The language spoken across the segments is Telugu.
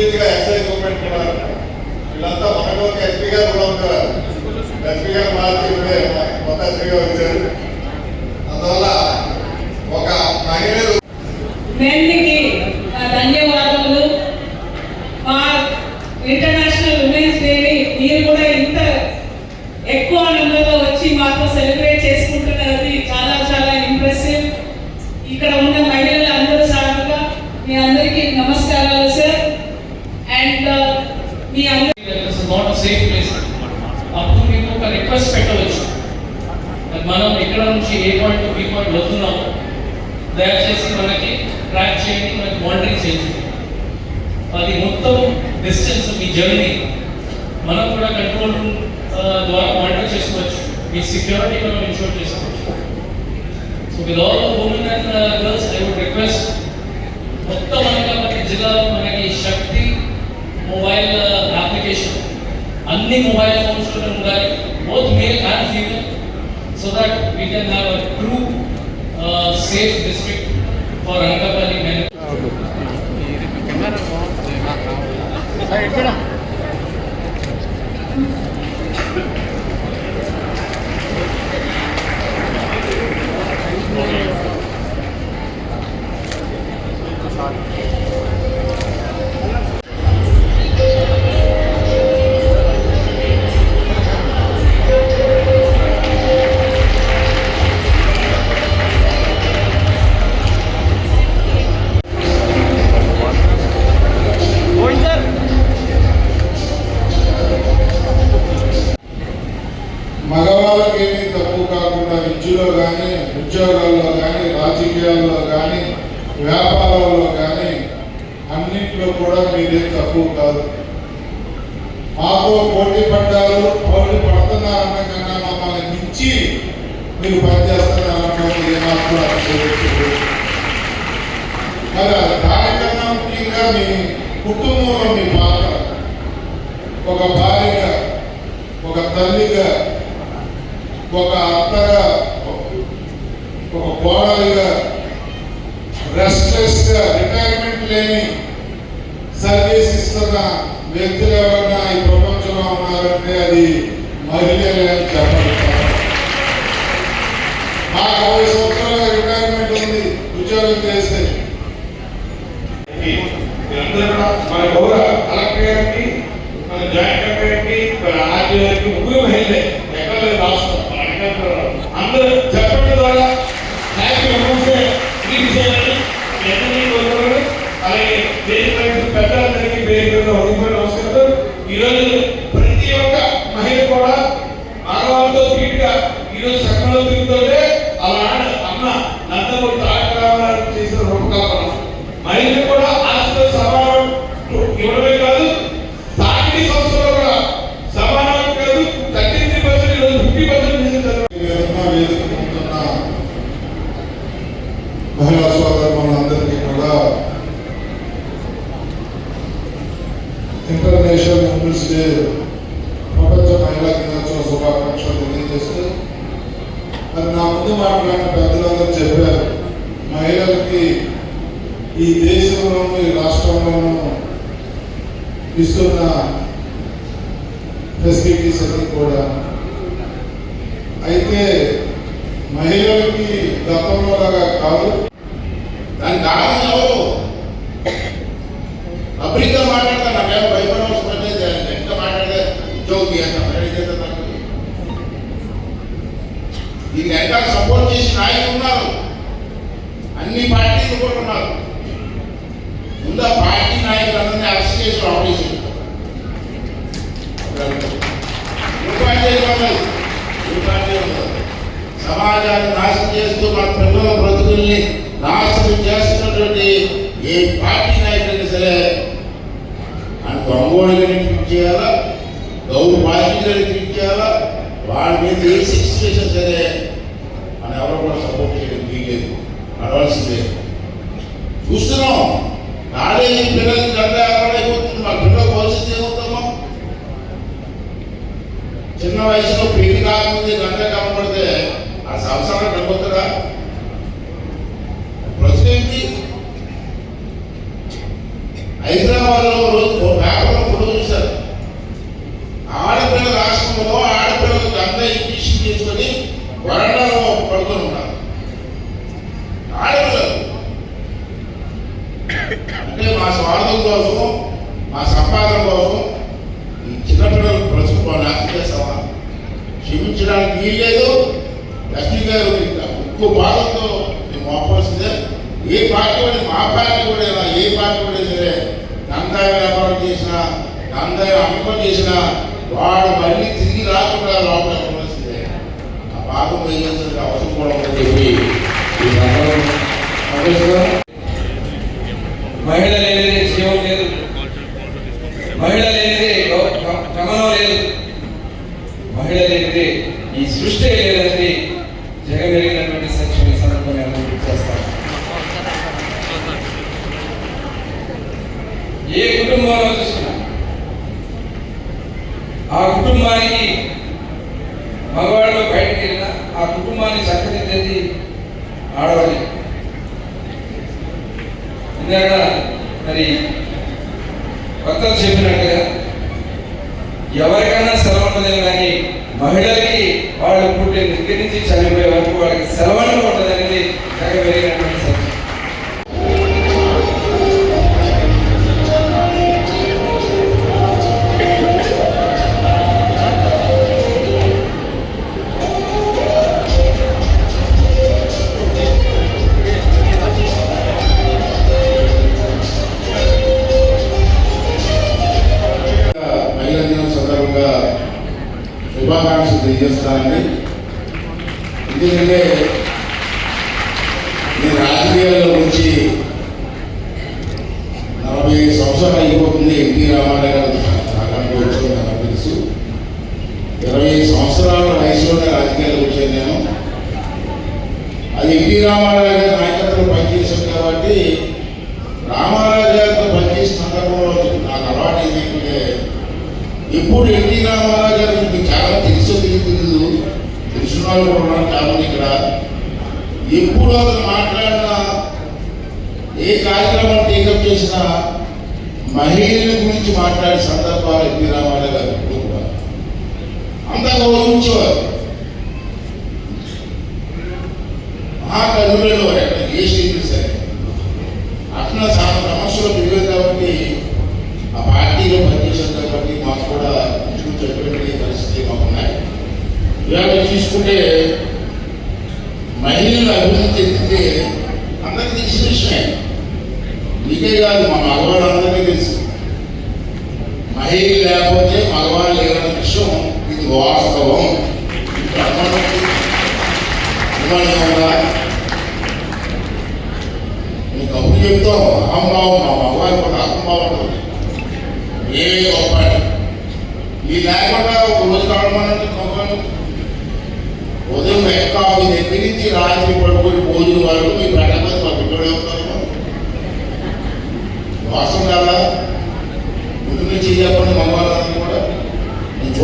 ఇంచుమించుగా ఎక్సైజ్ మూమెంట్ కూడా వీళ్ళంతా మనకు ఎస్పీ గారు కూడా ఉంటారు. ఎస్పీ గారు మార్చి కొత్త శ్రీగా వచ్చారు మీ అందరి నాట్ సేఫ్ ప్లేస్ అప్పుడు మీకు ఒక రిక్వెస్ట్ పెట్టవచ్చు. మనం ఇక్కడ నుంచి ఏ పాయింట్ బి పాయింట్ వెళ్తున్నాము దయచేసి మనకి ట్రాక్ చేయండి మనకి మానిటరింగ్ చేయండి. అది మొత్తం డిస్టెన్స్ మీ జర్నీ మనం కూడా కంట్రోల్ ద్వారా మానిటర్ చేసుకోవచ్చు. మీ సెక్యూరిటీ మనం ఇన్షూర్ చేసుకోవచ్చు. So with all women and girls I would request మొత్తం అనకాపల్లి జిల్లాలో మనకి శక్తి మొబైల్ అన్ని మొబైల్ ఫోన్స్లో ఉండాలి both male and female so that we can have a true safe district for Anakapalli men కానీ ఉద్యోగాల్లో కానీ రాజకీయాల్లో కానీ వ్యాపారాల్లో కానీ అన్నింటిలో కూడా మీరే తక్కువ కాదు. మాతో పోటీ పడ్డారు పోటీ పడుతున్నారన్న కన్నా మమ్మల్ని మించి మీరు పనిచేస్తున్నారన్నది ఏమాత్రం అనుకోవచ్చు మరి దానికన్నా ముఖ్యంగా మీ కుటుంబంలో మీ పాత్ర. ఒక భార్యగా ఒక తల్లిగా ఒక అత్తగా గోడలుగా కోడలిగా రెస్ట్లెస్గా రిటైర్మెంట్ లేని సర్వీస్ ఇస్తున్న వ్యక్తులు ఎవరైనా ఈ ప్రపంచంలో ఉన్నారంటే అది మహిళలే అని చెప్పాలి మాకు అరవై సంవత్సరాల రిటైర్మెంట్ ఉంది ఉద్యోగం చేస్తే మీరందరూ కూడా మన గౌరవ కలెక్టర్ గారికి మన జాయింట్ కలెక్టర్ గారికి మన ఆర్టీ గారికి ముగ్గురు మహిళలే ఎక్కడ లేదు రాష్ట్రం మన అధికారులు అందరూ చెప్పడం ద్వారా హ్యాపీ మెమోరీస్ క్రియేట్ చేయాలని మీ అందరినీ కోరుకోవాలి అలాగే పెద్దలందరికీ పేరు పేరున ఈరోజు నా మాట్లాడిన పెద్దలందరూ చెప్పారు. మహిళలకి ఈ దేశంలోనూ ఈ రాష్ట్రంలోనూ ఇస్తున్న ఫెసిలిటీస్ అన్ని కూడా. అయితే మహిళలకి గతంలో లాగా కాదు. దాని కారణం దీనికి వెనకాల సపోర్ట్ చేసి నాయకులు ఉన్నారు. అన్ని పార్టీలు కూడా ఉన్నారు ముందు ఆ పార్టీ నాయకులందరినీ అరెస్ట్ చేసి ఆఫీస్. సమాజాన్ని నాశనం చేస్తూ మన పిల్లల బ్రతుకుల్ని నాశనం చేస్తున్నటువంటి ఏ పార్టీ నాయకులైనా సరే ఆయన దొంగోడిగా ట్రీట్ చేయాలా గౌరవ బాధ్యతలు ట్రీట్ చేయాలా వాళ్ళ మీద ఏ శిక్ష చేసినా సరే మనం ఎవరు కూడా సపోర్ట్ చేయడం వీలేదు నడవలసిందే చూస్తున్నాం. కాలేజీ పిల్లలకి గంట అయిపోతుంది. మా పిల్లల భవిష్యత్తు ఏమవుతామో చిన్న వయసులో పెళ్ళి కాకముందే గంట కనపడితే ఆ సంసారం నమ్ముతుందా ప్రశ్న ఏంటి? హైదరాబాద్ రోజు పేపర్లో ఫోటో చూశారు. ఆడపిల్ల రాష్ట్రంలో ఆడపిల్లలకు గంట ఇంటిషన్ చేసుకొని వరండాలో పడుకొని ఉన్నారు ఆడపిల్లలు అంటే మా స్వార్థం కోసం మా సంపాదన కోసం ఈ చిన్నపిల్లలు రాజకీయ సవాలు క్షమించడానికి వీల్లేదు లక్ష్మీ గారు ఎక్కువ బాధతో మేము మోపాల్సిందే ఏ పార్టీ కూడా మా పార్టీ కూడా అయినా, ఏ పార్టీ కూడా సరే నందాయ వ్యాపారం చేసినా నందాయ అమ్మకం చేసినా వాడు మళ్ళీ తిరిగి రాకుండా లోపల ఉండవలసిందే ఆ భాగం వేయాల్సిన అవసరం కూడా ఉందని చెప్పి ఈ సందర్భంగా నమస్కారం. మహిళ లేనిదే జీవం లేదు మహిళ లేనిదే గమనం లేదు మహిళ లేనిది ఈ సృష్టి లేనిది జగమెరిగినటువంటి సంక్షేమ సందర్భంగా నేను చేస్తాను ఏ కుటుంబంలో చూసినా ఆ కుటుంబానికి మగవాళ్ళు బయటకు వెళ్ళినా ఆ కుటుంబాన్ని చక్కదిద్దేది ఆడవాలి. ఇందాక మరి భక్తులు చెప్పినట్టుగా ఎవరికైనా సెలవు ఉండదు కానీ మహిళలకి వాళ్ళు పుట్టిన దగ్గర నుంచి చనిపోయే వరకు వాళ్ళకి సెలవులు ఉండదనేది తెగ ఇప్పుడు ఎన్టీ రామారావు గారు మీకు చాలా తెలుసో తెలియదు తెలిసిన వాళ్ళు కూడా కాబట్టి ఇక్కడ. ఎప్పుడు అతను మాట్లాడినా ఏ కార్యక్రమం టేకప్ చేసినా మహిళల గురించి మాట్లాడే సందర్భాలు ఎన్టీ రామారావు గారు ఎప్పుడు కూడా అంత గౌరవించేవారు. మహాకవులలో ఎక్కడ ఇవాళ చూసుకుంటే మహిళలు అభివృద్ధి చెందితే అందరికీ తెలిసిన విషయమే మీకే కాదు మా మగవాళ్ళందరికీ తెలుసు మహిళ లేకపోతే మగవాళ్ళు లేదన్న విషయం ఇది వాస్తవం ఇంకా అనుమానం అనుమానం ఉందా? నువ్వు కబుర్లు చెప్తావు అహంభావం మా మగవారి కూడా అహంభావం ఉంటుంది ఏ గొప్ప అని. ఈ లేకుండా ఒక రోజు కావడం గొప్పను ఉదయం ఎక్కాఫీ దగ్గర నుంచి రాత్రి పడుకొని భోజనం వరకు మీ పెట్టకపోతే మా బిడ్డడే ఉంటారు వాసం కదా ముందు నుంచి చెప్పండి మగవాళ్ళని కూడా. నేను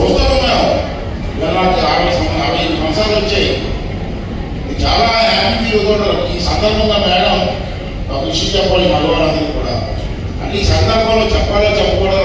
సంవత్సరాలు వచ్చాయి. చాలా హ్యాపీ ఫీల్ ఈ సందర్భంగా మేడం ఒక విషయం చెప్పాలి కూడా. అంటే ఈ సందర్భంలో చెప్పాలో చెప్పకూడదు